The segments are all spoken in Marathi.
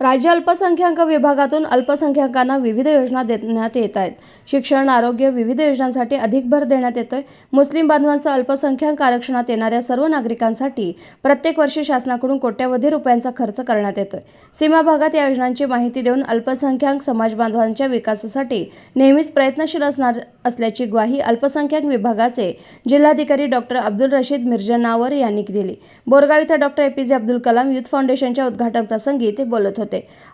राज्य अल्पसंख्याक विभागातून अल्पसंख्याकांना विविध योजना देण्यात येत आहेत. शिक्षण आरोग्य विविध योजनांसाठी अधिक भर देण्यात येतोय. मुस्लिम बांधवांचं अल्पसंख्याक आरक्षणात येणाऱ्या सर्व नागरिकांसाठी प्रत्येक वर्षी शासनाकडून कोट्यवधी रुपयांचा खर्च करण्यात येतोय. सीमा भागात या योजनांची माहिती देऊन अल्पसंख्याक समाज बांधवांच्या विकासासाठी नेहमीच प्रयत्नशील असणार असल्याची ग्वाही अल्पसंख्याक विभागाचे जिल्हाधिकारी डॉक्टर अब्दुल रशीद मिर्जनावर यांनी दिली. बोरगाव इथं डॉक्टर जे अब्दुल कलाम युथ फाउंडेशनच्या उद्घाटन प्रसंगी ते बोलत होते.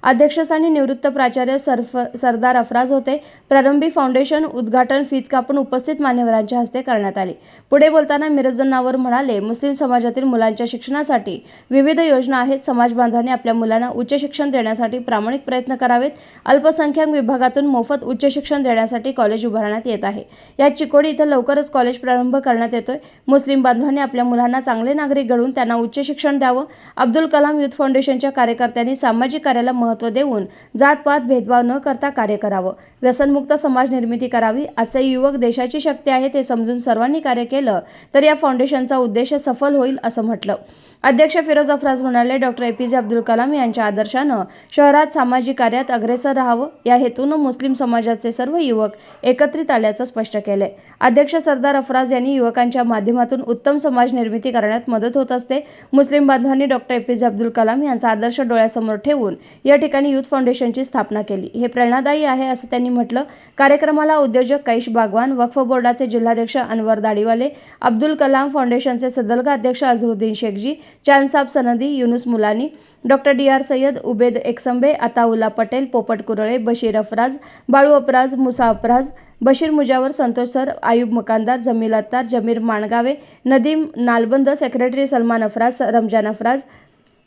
अध्यक्षस्थानी निवृत्त प्राचार्य सरफ सरदार अफराज होते. प्रारंभी फाउंडेशन उद्घाटन फीत कापून उपस्थित मान्यवरांच्या हस्ते करण्यात आली. पुढे बोलताना मिरजनावर म्हणाले मुस्लिम समाजातील मुलांच्या शिक्षणासाठी विविध योजना आहेत. समाज बांधवांनी आपल्या मुलांना उच्च शिक्षण देण्यासाठी प्रामाणिक प्रयत्न करावेत. अल्पसंख्याक विभागातून मोफत उच्च शिक्षण देण्यासाठी कॉलेज उभारण्यात येत आहे. या चिकोडी इथं लवकरच कॉलेज प्रारंभ करण्यात येतोय. मुस्लिम बांधवांनी आपल्या मुलांना चांगले नागरिक घडवून त्यांना उच्च शिक्षण द्यावं. अब्दुल कलाम युथ फाउंडेशनच्या कार्यकर्त्यांनी सामाजिक कार्याला महत्त्व देऊन जातपात भेदभाव न करता कार्य करावं. व्यसनमुक्त समाज निर्मिती करावी. आजचे युवक देशाची शक्ती आहे ते समजून सर्वांनी कार्य केलं तर या फाउंडेशनचा उद्देश सफल होईल असं म्हटलं. अध्यक्ष फिरोज अफराज म्हणाले डॉक्टर ए पी जे अब्दुल कलाम यांच्या आदर्शानं शहरात सामाजिक कार्यात अग्रेसर राहावं. या हेतूनं मुस्लिम समाजाचे सर्व युवक एकत्रित आल्याचं स्पष्ट केलंय. अध्यक्ष सरदार अफराज यांनी युवकांच्या माध्यमातून उत्तम समाज निर्मिती करण्यात मदत होत असते. मुस्लिम बांधवांनी डॉक्टर ए पी जे अब्दुल कलाम यांचा आदर्श डोळ्यासमोर ठेवून या ठिकाणी युथ फाउंडेशनची स्थापना केली. हे प्रेरणादायी आहे असं त्यांनी म्हटलं. कार्यक्रमाला उद्योजक कैश बागवान वक्फ बोर्डाचे जिल्हाध्यक्ष अनवर दाढीवाले अब्दुल कलाम फाउंडेशनचे सदलगा अध्यक्ष Azharuddin Shaikhji Chandsab Sanadi Yunus Mulani doctor D R Sayyad Ubed Eksambe Ataulla Patel Popat Kurale Bashir Afraj Balu Apraj Musa Apraj Bashir Mujawar Santosh sir Ayub Makandar Jamil Attar Jamir Mangave Nadeem Nalband secretary Salman Afraj Ramzan Afraj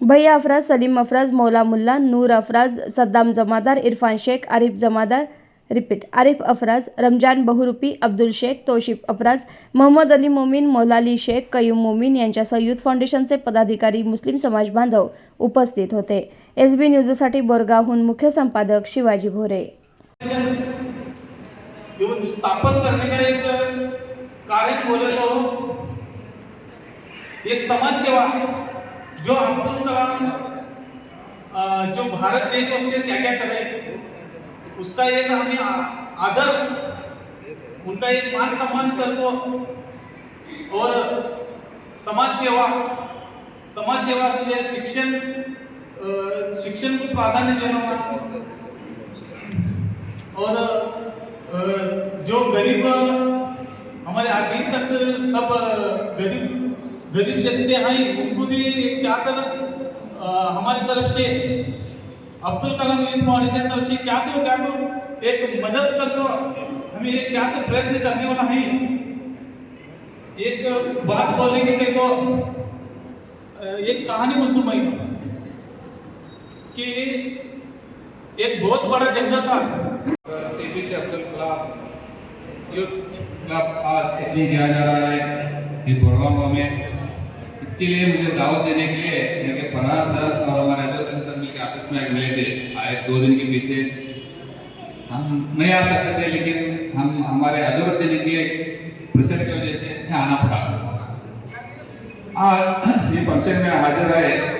भैया अफराज सलीम अफराज मौला मुल्ला नूर अफराज सद्दाम जमादार इरफान शेख आरिफ जमादार रिपीट आरिफ अफराज रमजान बहुरुपी अब्दुल शेख तोशिफ अफराज मोहम्मद अली मोमीन मौलाली शेख कयूम मोमीन यांच्यासह युथ फाउंडेशनचे पदाधिकारी मुस्लिम समाज बांधव उपस्थित होते. एस बी न्यूजसाठी बोरगावहून मुख्य संपादक शिवाजी भोरे. स्थापन करने का एक कार्य बोले तो एक समाज सेवा जो अब्दुल कलाम जो भारत देश वास्ते क्या क्या करे उसका एक हमें आदर, उनका एक मान सम्मान करको और समाज सेवा समाज सेवा म्हणजे शिक्षण शिक्षण को प्राधान्य देना और जो गरीब, हमारे अभी तक सब गरीब गरीब जनते हैं, उनको भी क्या कर? हमारी तरफ़ से अब्दुल कलाम यूथ फाउंडेशन तरफ़ से क्या तो क्या तो एक मदद कर दो हमें क्या तो प्रयत्न करने वाला है। एक बात बोलेंगे कि तो एक कहानी बोल दूँ मैं, कि एक बहुत बड़ा जंगल था। APJ Abdul Kalam youth club आज ओपनिंग किया जा रहा है ये गुड़गांव में इसके लिए मुझे दावत देने के लिए यहाँ के फरहाद सर और हमारे अजर सर मिलकर आपस में मिले थे आए दो दिन के पीछे हम नहीं आ सकते थे लेकिन हम हमारे अजरुद्दीन के प्रेसिडेंट की वजह से यहाँ आना पड़ा आज ये फंक्शन में हाजिर है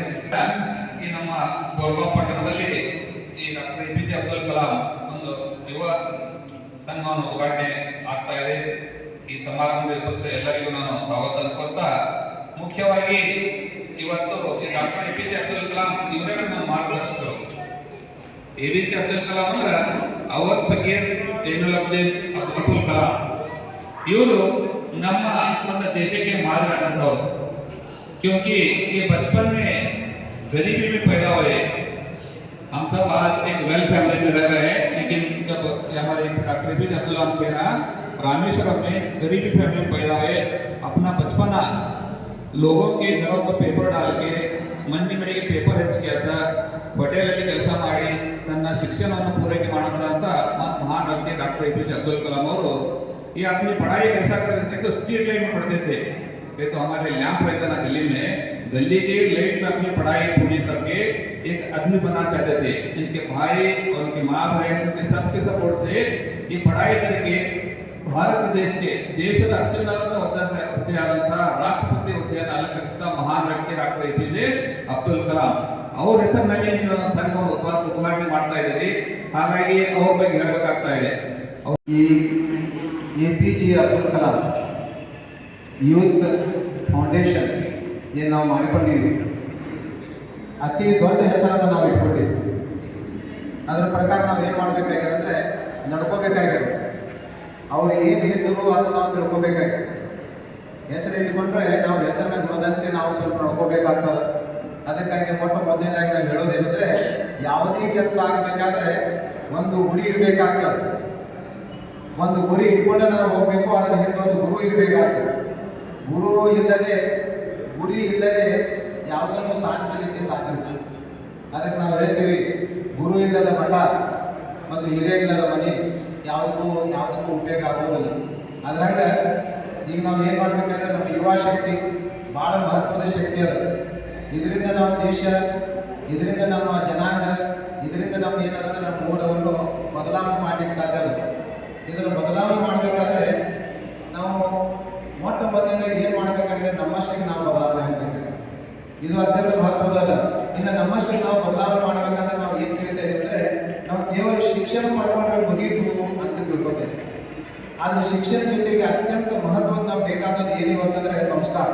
कि ನಮ್ಮ ಗೋಲ್ಗಾಂವ್ ಪಟ್ಟಣದಲ್ಲಿ ಈ doctor A P J Abdul Kalam ಒಂದು ಯುವ ಸನ್ಮಾನ ಉದ್ಘಾಟನೆ ಆಗ್ತಾ ಇದೆ ಈ ಸಮಾರಂಭದ ಉಪಸ್ಥಿತ ಎಲ್ಲರಿಗೂ ನಾನು ಸ್ವಾಗತ ಕೋರ್ತಾ ಮುಖ್ಯವಾಗಿ ಇವತ್ತು ಈ doctor A P J Abdul Kalam ಇವರೇ ನಮ್ಮ ಮಾರ್ಗದರ್ಶಕರು A B C Abdul Kalam ಅಂದ್ರೆ ಅವರ್ ಫಕೀರ್ ಜೈನುಲ್ ಅಬ್ದೀನ್ ಅಬ್ದುಲ್ ಕಲಾಂ ಇವರು ನಮ್ಮ ಒಂದು ದೇಶಕ್ಕೆ ಮಾದರಿ ಆದಂಥವ್ರು क्योंकि ये बचपन में गरीबी में पैदा हुए हम सब आज एक वेल फैमिली में रह रहे हैं लेकिन जब ये हमारे doctor A P J Abdul Kalam थे ना रामेश्वरम में गरीबी फैमिली में पैदा हुए अपना बचपना लोगों के घरों को पेपर डाल के ಮಂದಿ ಮನೆಗೆ ಪೇಪರ್ ಹಂಚಿಕೆ ಅಸ ಹೋಟೆಲಲ್ಲಿ ಕೆಲಸ ಮಾಡಿ ತನ್ನ ಶಿಕ್ಷಣವನ್ನು ಪೂರೈಕೆ ಮಾಡಿದಂಥ ಮ- ಮಹಾನ್ ವ್ಯಕ್ತಿ doctor A P J Abdul Kalam ಅವರು ये अपनी पढ़ाई कैसा करते थे तो स्ट्रीट लाइट में पढ़ते थे ये तो हमारे लैंप रहता ना गली में गली के लाइट में अपनी पढ़ाई पूरी करके एक आदमी बनना चाहते थे इनके भाई और उनके माँ भाई उनके सबके सपोर्ट से ये पढ़ाई करके ಭಾರತ ದೇಶಕ್ಕೆ ದೇಶದ ಅತ್ಯುನ್ನತ ಹುದ್ದೆ ಹುದ್ದೆಯಾದಂತಹ ರಾಷ್ಟ್ರಪತಿ ಹುದ್ದೆಯನ್ನು ಅಲಂಕರಿಸಿದ ಮಹಾನ್ ವ್ಯಕ್ತಿ doctor A P J Abdul Kalam. ಅವ್ರ ಹೆಸರಿನಲ್ಲಿ ನೀವು ಉದ್ಘಾ- ಉದ್ಘಾಟನೆ ಮಾಡ್ತಾ ಇದ್ದೀರಿ. ಹಾಗಾಗಿ ಅವ್ರ ಬಗ್ಗೆ ಹೇಳಬೇಕಾಗ್ತಾ ಇದೆ. ಈ A P J Abdul Kalam youth foundation ಏನು ನಾವು ಮಾಡಿಕೊಂಡಿವಿ ಅತಿ ದೊಡ್ಡ ಹೆಸರನ್ನು ನಾವು ಇಟ್ಕೊಂಡಿವಿ ಅದರ ಪ್ರಕಾರ ನಾವು ಏನು ಮಾಡಬೇಕಾಗಿದೆ ಅಂದರೆ ನಡ್ಕೋಬೇಕಾಗಿದೆ. ಅವ್ರು ಏನು ಇದ್ದರು ಅದನ್ನು ನಾವು ತಿಳ್ಕೊಬೇಕಾಗಿದೆ ಹೆಸರು ಇಟ್ಕೊಂಡ್ರೆ ನಾವು ಹೆಸರನ್ನ ಗುಣದಂತೆ ನಾವು ಸ್ವಲ್ಪ ನೋಡ್ಕೋಬೇಕಾಗ್ತದೆ. ಅದಕ್ಕಾಗಿ ಮೊಟ್ಟ ಮೊದಲನೇದಾಗಿ ನಾವು ಹೇಳೋದೇನೆಂದರೆ, ಯಾವುದೇ ಕೆಲಸ ಆಗಬೇಕಾದ್ರೆ ಒಂದು ಗುರಿ ಇರಬೇಕಾಗ್ತದೆ. ಒಂದು ಗುರಿ ಇಟ್ಕೊಂಡೆ ನಾವು ಹೋಗಬೇಕು ಅದರ ಹಿಂದೆ ಗುರು ಇರಬೇಕಾಗ್ತದೆ. ಗುರು ಇಲ್ಲದೆ, ಗುರಿ ಇಲ್ಲದೆ ಯಾವುದನ್ನು ಸಾಧಿಸಲಿಕ್ಕೆ ಸಾಧ್ಯ ಅದಕ್ಕೆ ನಾವು ಹೇಳ್ತೀವಿ, ಗುರು ಇಲ್ಲದ ಮಠ ಮತ್ತು ಹಿರಿಯ ಮನೆ. ಯಾವುದಕ್ಕೂ ಯಾವುದಕ್ಕೂ ಉಪಯೋಗ ಆಗೋದಿಲ್ಲ ಅದ್ರಾಗ ಈಗ ನಾವು ಏನು ಮಾಡಬೇಕಾದ್ರೆ ನಮ್ಮ ಯುವ ಶಕ್ತಿ ಭಾಳ ಮಹತ್ವದ ಶಕ್ತಿ ಅದು. ಇದರಿಂದ ನಾವು ದೇಶ, ಇದರಿಂದ ನಮ್ಮ ಜನಾಂಗ, ಇದರಿಂದ ನಮ್ಮ ಏನದ ನಮ್ಮ ಮೂಲವನ್ನು ಬದಲಾವಣೆ ಮಾಡಲಿಕ್ಕೆ ಸಾಧ್ಯ ಅಲ್ಲ ಇದನ್ನು ಬದಲಾವಣೆ ಮಾಡಬೇಕಾದ್ರೆ ನಾವು ಮೊಟ್ಟ ಮೊದಲನೇದಾಗಿ ಏನು ಮಾಡಬೇಕಾಗಿದೆ ನಮ್ಮಷ್ಟಕ್ಕೆ ನಾವು ಬದಲಾವಣೆ ಆಗಬೇಕಾಗಿದೆ. ಇದು ಅತ್ಯಂತ ಮಹತ್ವದ ಆದರೆ ಶಿಕ್ಷಣ ಜೊತೆಗೆ ಅತ್ಯಂತ ಮಹತ್ವದ ನಾವು ಬೇಕಾದದ್ದು ಏನಿವೆ ಅಂತಂದರೆ ಸಂಸ್ಕಾರ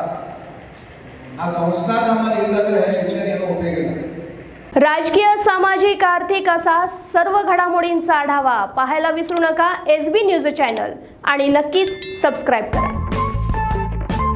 ಆ संस्कार ನಮ್ಮಲ್ಲಿ ಇಲ್ಲಂದ್ರೆ ಶಿಕ್ಷಣ ಏನೂ ಉಪಯೋಗ ಇಲ್ಲ राजकीय सामाजिक आर्थिक असा सर्व घडामोडींचा आढावा पाहायला विसरू नका एस बी न्यूज चॅनल आणि नक्कीच सबस्क्राईब करा